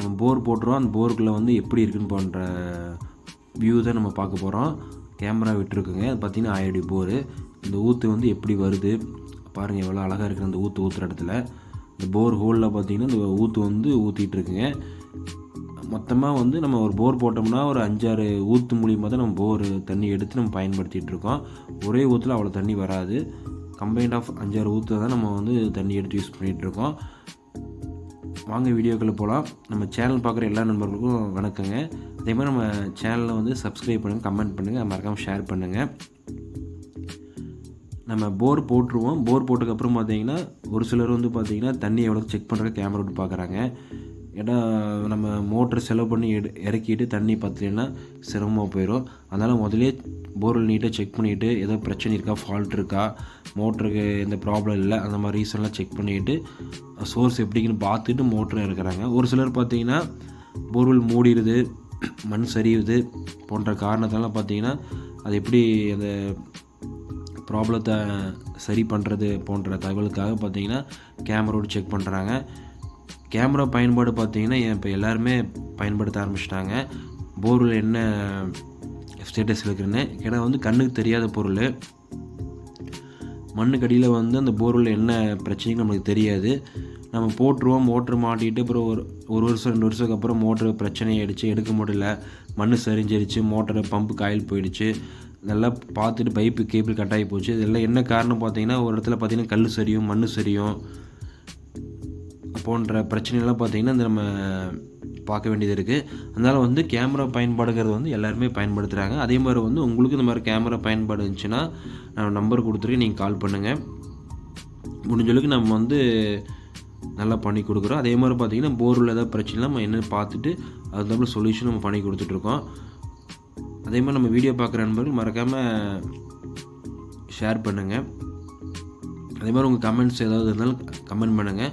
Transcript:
நம்ம போர் போட்டுருவோம் அந்த போருக்குள்ளே வந்து எப்படி இருக்குன்னு போன்ற வியூ தான் நம்ம பார்க்க போகிறோம் கேமரா விட்டுருக்குங்க. அது பார்த்திங்கன்னா ஆயடி போரு இந்த ஊற்று வந்து எப்படி வருது? பாருங்கள் எவ்வளோ அழகாக இருக்குது அந்த ஊற்று ஊற்றுற இடத்துல. இந்த போர் ஹோலில் பார்த்திங்கன்னா இந்த ஊற்று வந்து ஊற்றிட்டு இருக்குங்க. மொத்தமாக வந்து நம்ம ஒரு போர் போட்டோம்னா ஒரு அஞ்சாறு ஊற்று மூலியமாக தான் நம்ம போர் தண்ணி எடுத்து நம்ம பயன்படுத்திகிட்டு இருக்கோம். ஒரே ஊற்றுல அவ்வளோ தண்ணி வராது. கம்பைண்ட் ஆஃப் அஞ்சாறு ஊற்று தான் நம்ம வந்து தண்ணி எடுத்து யூஸ் பண்ணிகிட்டு இருக்கோம். வாங்க வீடியோக்குள்ளே போகலாம் நம்ம சேனல் பார்க்குற எல்லா நண்பர்களுக்கும் வணக்கங்க. அதே மாதிரி நம்ம சேனலில் வந்து சப்ஸ்கிரைப் பண்ணுங்கள் கமெண்ட் பண்ணுங்கள் மறக்காமல் ஷேர் பண்ணுங்கள் நம்ம போர் போட்டுருவோம். போர் போட்டதுக்கப்புறம் பார்த்தீங்கன்னா ஒரு சிலர் வந்து பார்த்தீங்கன்னா தண்ணி எவ்வளோ செக் பண்ணுற கேமரா விட்டு பார்க்குறாங்க. ஏன்னா நம்ம மோட்ரு செலவு பண்ணி எடு இறக்கிட்டு தண்ணி பற்றலைன்னா சிரமமாக போயிடும் அதனால் முதலே போர்வெல் நீட்டாக செக் பண்ணிவிட்டு ஏதோ பிரச்சனை இருக்கா ஃபால்ட் இருக்கா மோட்டருக்கு எந்த ப்ராப்ளம் இல்லை அந்த மாதிரி ரீசன்லாம் செக் பண்ணிவிட்டு சோர்ஸ் எப்படிங்கன்னு பார்த்துட்டு மோட்ரு இறக்குறாங்க. ஒரு சிலர் பார்த்தீங்கன்னா போர்வெல் மூடிடுது மண் சரியுது போன்ற காரணத்தால் பார்த்தீங்கன்னா அது எப்படி அந்த ப்ராப்ளத்தை சரி பண்ணுறது போன்ற தகவலுக்காக பார்த்தீங்கன்னா கேமரோடு செக் பண்ணுறாங்க கேமரா பயன்பாடு பார்த்தீங்கன்னா இப்போ எல்லாருமே பயன்படுத்த ஆரம்பிச்சிட்டாங்க. போர்வெல் என்ன ஸ்டேட்டஸ் இருக்குன்னு. ஏன்னா வந்து கண்ணுக்கு தெரியாத பொருள். மண்ணுக்கு அடியில் வந்து அந்த போர்வெல் என்ன பிரச்சனைக்கு நம்மளுக்கு தெரியாது. நம்ம போட்டுருவோம் மோட்ரு மாட்டிட்டு அப்புறம் ஒரு ஒரு வருஷம் ரெண்டு வருஷத்துக்கு அப்புறம் மோட்ரு பிரச்சனை ஆகிடுச்சு எடுக்க முடியல. மண் சரிஞ்சிருச்சு மோட்டரு பம்பு காயில் போயிடுச்சு. நல்லா பார்த்துட்டு பைப்பு கேபிள் கட் ஆகி போச்சு. இதெல்லாம் என்ன காரணம் பார்த்தீங்கன்னா ஒரு இடத்துல பார்த்திங்கன்னா கல் சரியும் மண் சரியும். போன்ற பிரச்சனைகள்லாம் பார்த்திங்கன்னா இந்த நம்ம பார்க்க வேண்டியது இருக்குது அதனால் வந்து கேமரா பயன்பாடுங்கிறது வந்து எல்லாருமே பயன்படுத்துகிறாங்க அதே மாதிரி வந்து உங்களுக்கு இந்த மாதிரி கேமரா பயன்பாடு இருந்துச்சுன்னா நான் நம்பர் கொடுத்துருக்கேன் நீங்கள் கால் பண்ணுங்கள் முடிஞ்சளவுக்கு நம்ம வந்து நல்லா பண்ணி கொடுக்குறோம். அதே மாதிரி பார்த்திங்கன்னா போரில் ஏதாவது பிரச்சனை நம்ம என்னென்னு பார்த்துட்டு அது தகுந்த சொல்யூஷன் நம்ம பண்ணி கொடுத்துட்ருக்கோம் அதே மாதிரி நம்ம வீடியோ பார்க்குற நண்பர்கள் மறக்காமல் ஷேர் பண்ணுங்கள் அதே மாதிரி உங்கள் கமெண்ட்ஸ் ஏதாவது இருந்தாலும் கமெண்ட் பண்ணுங்கள்